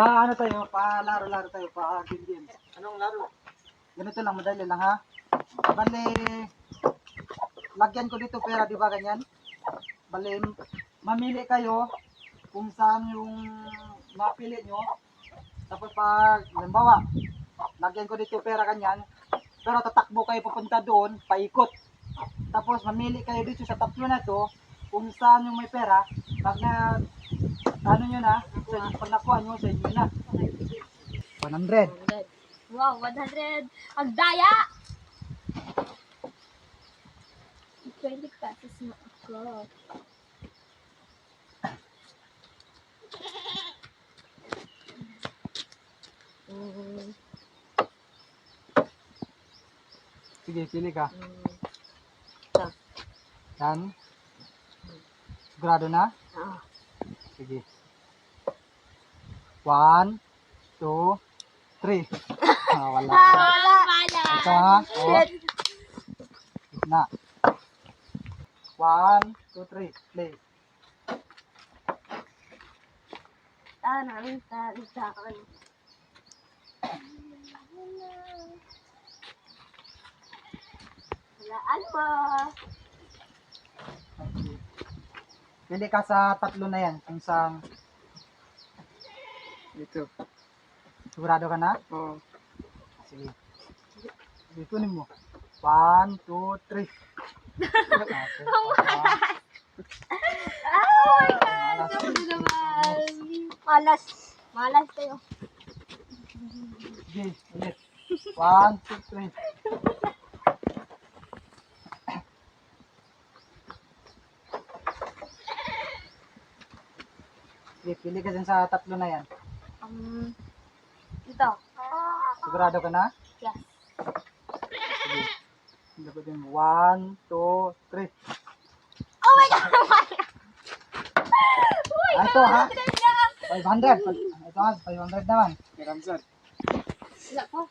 Pa ano tayo, pa laro-laro tayo, pa game games. Anong laro? Ganito lang, madali lang ha. Bale, lagyan ko dito pera, di ba ganyan? Bale, mamili kayo kung saan yung mapili nyo. Tapos pag, halimbawa, lagyan ko dito pera ganyan, pero tatakbo kayo papunta doon, paikot. Tapos mamili kayo dito sa tatlo na to, kung saan yung may pera, pag na, ano nyo na, sa, pag nakuha nyo, sa inyo na. 100. Wow, 100. Ang daya! 20 pesos na ako. Mm, Sige, pili ka. mm. Yan. Sigurado na? Ah. Sige. One, two, three. Ah, wala. Wala! Wala! Ito ha. Oh. Na. One, two, three. Play. Tanang, tanang, tanang. Walaan mo. Pili ka sa tatlo na yan. Kung saan Ito. sigurado ka na? Oo. Sige. Sige, kunin mo. One, two, three. Oh my God! Sabi naman. Malas. Malas kayo. Sige, ulit. One, two, three. Sige, pili ka dyan sa tatlo na yan. Um, ito. Sigurado ka na? Yes. Sige. Hindi ko din. One, two, three. Oh my God! Oh my God! Ah, ito ha? 500. Ito ha, 500 naman. Kay Ramzan. Wala po.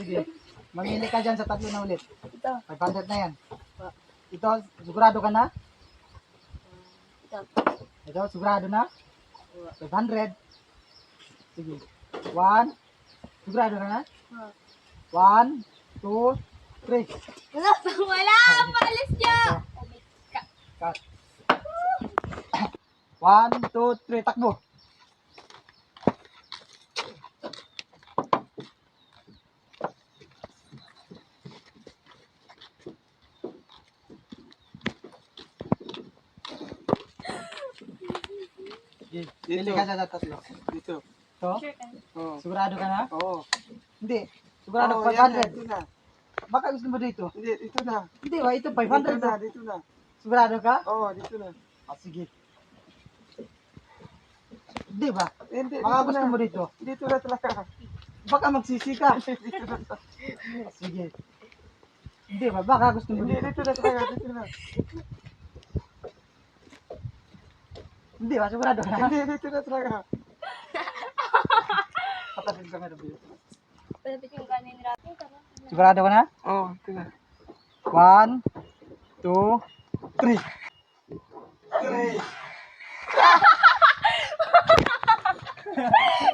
Sige. Mamili ka dyan sa tatlo na ulit. Ito. 500 na yan. Ito, sigurado ka na? Ito. Ito, sigurado na? 500. Sige. One. Sigurado ka na? Ah. One, two, three. Wala. Wala. Malis niya. Cut. One, two, three. Takbo. Sige, Pili Dito. ka sa tatlo. Dito. Ito, Sure ka. Oo. sigurado ka na? Oo. Hindi. Sigurado Oo, yan na, 500. Dito na. Baka gusto mo dito. Hindi, dito na. Hindi ba? Ito Dito 500 na, na. dito na. Sigurado ka? Oo, dito na. Ah, sige. Hindi ba? Hindi, Baka dito gusto na. mo dito. Dito na talaga. Baka magsisi ka. Dito na. Ah, sige. Hindi ba? Baka gusto mo Hindi, dito. dito na talaga. Dito na. Hindi, masigurado ka na. Hindi, dito na talaga. Patapin sa meron dito. Patapin yung kanin natin. Sigurado ka na? Oo, oh, ito na. One, two, three. Three.